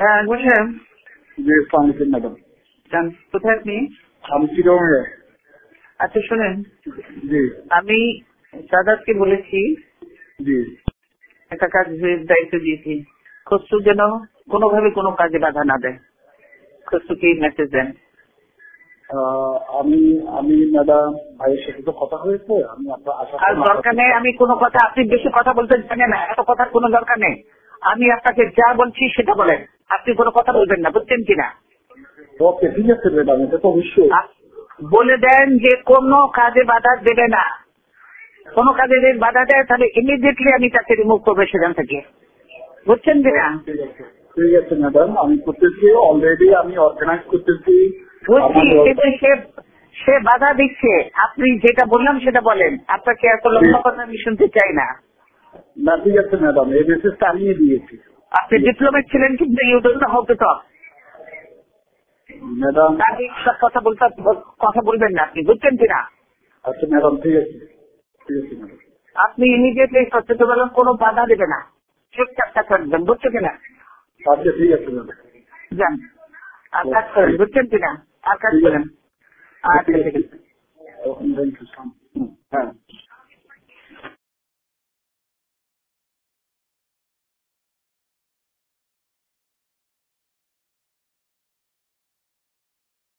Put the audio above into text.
হ্যাঁ বলছেন জি আসসালামাইকুম ম্যাডাম। যান কোথায় আপনি? আমি চিরঙ্গে আচ্ছা শোনেন। জি। আমি সাদাতকে বলেছি। জি। একটা কাজের দায়িত্ব দিয়েছি। খসরু যেন কোনোভাবে কোনো কাজে বাধা না দেয়। খসরুকে মেসেজ দেন? আমি আমি ম্যাডাম ভাইয়ের সাথে তো কথা হয়েছে আমি আর দরকার নেই আমি কোনো কথা আপনি বেশি কথা বলতে জানেন না এত কথার কোনো দরকার নেই। আমি আপনাকে যা বলছি সেটা বলেন। আপনি কোনো কথা বলবেন না বুঝছেন কিনা? ওকে ঠিক আছে ম্যাডাম এটা তো অবশ্যই। বলে দেন যে কোনো কাজে বাধা দেবে না। কোনো কাজে যদি বাধা দেয় তাহলে ইমিডিয়েটলি আমি তাকে রিমুভ করব সেখান থেকে। বুঝছেন কিনা? ঠিক আছে ম্যাডাম আমি করতেছি অলরেডি আমি অর্গানাইজ করতেছি। সে সে বাধা দিচ্ছে। আপনি যেটা বললাম সেটা বলেন। আপনাকে এত লম্বা কথা আমি শুনতে চাই না। না ঠিক আছে ম্যাডাম এই মেসেজটা আমিই দিয়েছি। আপনি ডিপ্লোমেট ছিলেন কিন্তু you don't know how to talk madam সব কথা বলতে কথা বলবেন না আপনি বুঝছেন কিনা আচ্ছা ম্যাডাম ঠিক আছে। ঠিক আছে ম্যাডাম। আপনি ইমিডিয়েটলি সচেতন বলেন কোনো বাধা দেবে না। চুপচাপ কাজ করবেন বুঝছ কিনা আচ্ছা ঠিক আছে ম্যাডাম। যান। আর কাজ করেন বুঝছেন কিনা আর কাজ করেন। আচ্ছা ঠিক আছে।